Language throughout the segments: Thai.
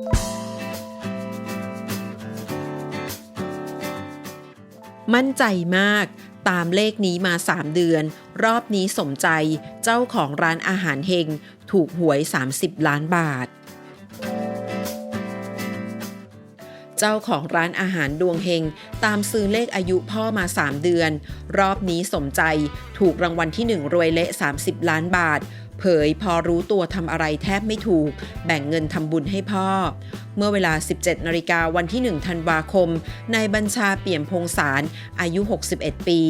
มั่นใจมากตามเลขนี้มา 3 เดือน รอบนี้สมใจเจ้าของร้านอาหารเฮง ถูกหวย 30 ล้านบาท เจ้าของร้านอาหารดวงเฮง ตามซื้อเลขอายุพ่อมา 3 เดือน รอบนี้สมใจถูกรางวัลที่ 1 รวยเละ 30 ล้านบาท เผยพอรู้ตัวทำอะไรแทบไม่ถูก แบ่งเงินทำบุญให้พ่อ เมื่อเวลา 17 นาฬิกาวันที่ 1 ธันวาคม นายบัญชาเปี่ยมพงสารอายุ 61 ปี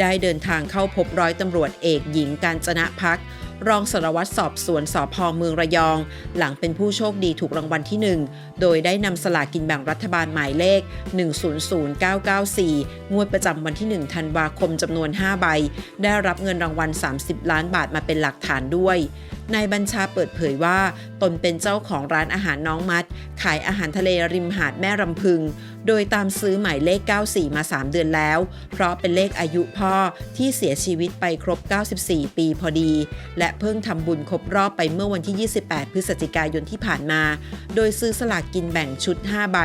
ได้เดินทางเข้าพบร้อยตำรวจเอกหญิงการจนะพัก รองสารวัตรสอบสวนสพเมืองระยอง หลังเป็นผู้โชคดีถูกรางวัลที่ 1 โดยได้นำสลากกินแบ่งรัฐบาลหมายเลข 100994 งวดประจำวันที่ 1 ธันวาคมจำนวน 5 ใบ ได้รับเงินรางวัล 30 ล้านบาทมาเป็นหลักฐานด้วยยนายบัญชาเปิดเผยว่า ตนเป็นเจ้าของร้านอาหารน้องมัด ขายอาหารทะเลริมหาดแม่รำพึง โดยตามซื้อหมายเลข 94 มา 3 เดือนแล้ว เพราะเป็นเลขอายุพ่อที่เสียชีวิตไปครบ 94 ปีพอดี และเพิ่งทำบุญครบรอบไปเมื่อวันที่ 28 พฤศจิกายนที่ผ่านมา โดยซื้อสลากกินแบ่งชุด 5 ใบ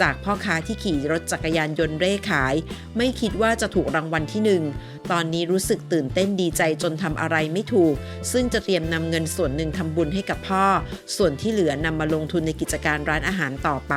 จากพ่อค้าที่ขี่รถจักรยานยนต์เร่ขาย ไม่คิดว่าจะถูกรางวัลที่ 1 ตอนนี้รู้สึกตื่นเต้นดีใจจนทำอะไรไม่ถูก ซึ่งจะเตรียมนำเงินส่วนหนึ่งทำบุญให้กับพ่อ ส่วนที่เหลือนำมาลงทุนในกิจการร้านอาหารต่อไป